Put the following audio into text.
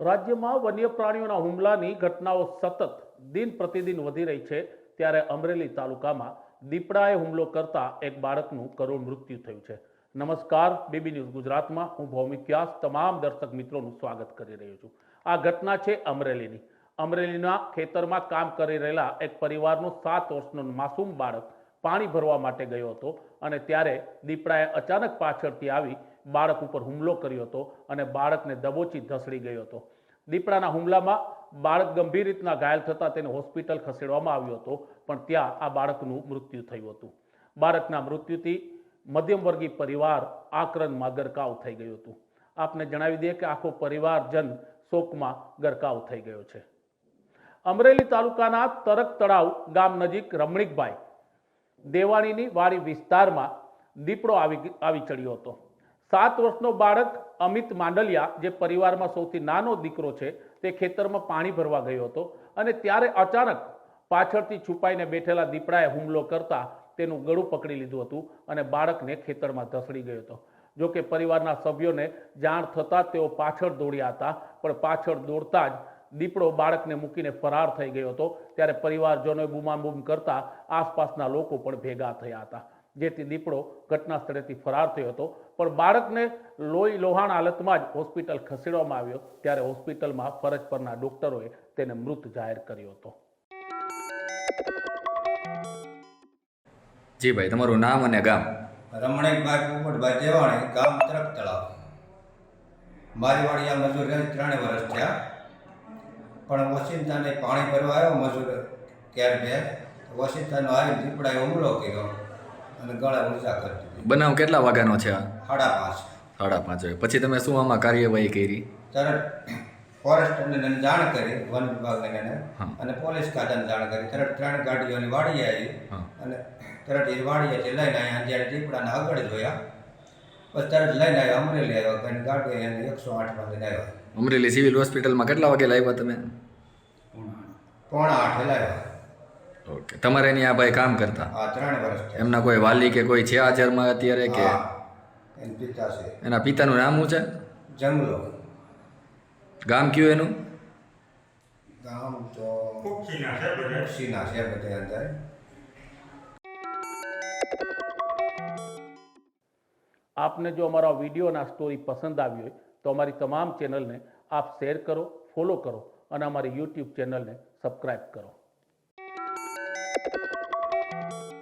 રાજ્યમાં વન્ય પ્રાણીઓના હુમલાની ઘટનાઓ સતત દિન પ્રતિદિન વધી રહી છે, ત્યારે અમરેલી તાલુકામાં દીપડાએ હુમલો કરતા એક બાળકનું કરુણ મૃત્યુ થયું છે. નમસ્કાર, બીબી ન્યૂઝ ગુજરાતમાં. હું ભૌમિક વ્યાસ. તમામ દર્શક મિત્રોનું સ્વાગત કરી રહ્યો છું. આ ઘટના છે અમરેલીની. અમરેલીના ખેતરમાં કામ કરી રહેલા એક પરિવારનો સાત વર્ષનો માસૂમ બાળક પાણી ભરવા માટે ગયો હતો અને ત્યારે દીપડાએ અચાનક પાછળથી આવી બાળક ઉપર હુમલો કર્યો હતો અને બાળકને દબોચી ધસડી ગયો હતો. દીપડાના હુમલામાં બાળક ગંભીર રીતના ઘાયલ થતાં તેને હોસ્પિટલ ખસેડવામાં આવ્યો હતો, પણ ત્યાં આ બાળકનું મૃત્યુ થયું હતું. બાળકના મૃત્યુથી મધ્યમવર્ગીય પરિવાર આક્રંદમાં ગરકાવ થઈ ગયું હતું. આપને જણાવી દઈએ કે આખો પરિવારજન શોકમાં ગરકાવ થઈ ગયો છે. અમરેલી તાલુકાના તરક તળાવ ગામ નજીક રમણીકભાઈ દેવાણીની વાડી વિસ્તારમાં દીપડો આવી આવી ચડ્યો હતો. સાત વર્ષનો બાળક અમિત માંડલિયા, જે પરિવારમાં સૌથી નાનો દીકરો છે, તે ખેતરમાં પાણી ભરવા ગયો હતો અને ત્યારે અચાનક પાછળથી છુપાઈને બેઠેલા દીપડાએ હુમલો કરતા તેનું ગળું પકડી લીધું હતું અને બાળકને ખેતરમાં ધસડી ગયો હતો. જો કે પરિવારના સભ્યોને જાણ થતાં તેઓ પાછળ દોડ્યા હતા, પણ પાછળ દોડતા જ દીપડો બાળકને મૂકીને ફરાર થઈ ગયો હતો. ત્યારે પરિવારજનોએ બૂમાબૂમ કરતા આસપાસના લોકો પણ ભેગા થયા હતા. જેથી દીપડો ઘટના સ્થળેથી ફરાર થયો હતો. પણ બાળકને લોહી લોહાણ હાલતમાં જ હોસ્પિટલ ખસેડવામાં આવ્યો ત્યારે હોસ્પિટલમાં ફરજ પરના ડોક્ટરોએ તેને મૃત જાહેર કર્યો હતો. જી ભાઈ તમારું નામ અને ગામ? રમણીકભાઈ પોપટભાઈ દેવાણી ગામ તરફ તળાવ. મારી વાડી આ મજૂર રહે ત્રણ વર્ષ થયા. પણ વસિંતાને પાણી ભરવા આવ્યો મજૂર. ક્યારે બે? વસિંતાનો આવી દીપડાએ હુમલો કર્યો. અને ગળા ઊર્જા કરતી બનાવ કેટલા વાગ્યાનો છે આ? સાડા પાંચ. સાડા પાંચ વાગે પછી તમે શું આમાં કાર્યવાહી કરી? તરત ફોરેસ્ટરને એને જાણ કરી વન વિભાગ એને અને પોલીસ ખાતાને જાણ કરી. તરત ત્રણ ગાડીઓની વાડી આવી. અને તરત એ વાડીએથી લઈને અહીંયા જ્યારે દીપડાને આગળ જોયા પછી તરત લઈને આવ્યા અમરેલી આવ્યો અને ગાડી એને એકસો આઠમાં લઈને આવ્યા. અમરેલી સિવિલ હોસ્પિટલમાં કેટલા વાગે લાવ્યા તમે? પોણા આઠે લાવ્યા. તમારે એની આ ભાઈ કામ કરતા? હા ત્રણ વર્ષ એમના કોઈ વાલી કે કોઈ છે હાજરમાં અત્યારે કે? એના પિતા છે. એના પિતાનું નામ શું છે? જંગલો. ગામ કયું એનું? ગામ તો કુક્ષીના છે બધે. અંદર. આપને જો અમારા વિડીયોના સ્ટોરી પસંદ આવી હોય તો અમારી તમામ ચેનલને આપ શેર કરો ફોલો કરો અને અમારી યુટ્યુબ ચેનલને સબસ્ક્રાઈબ કરો. Thank you.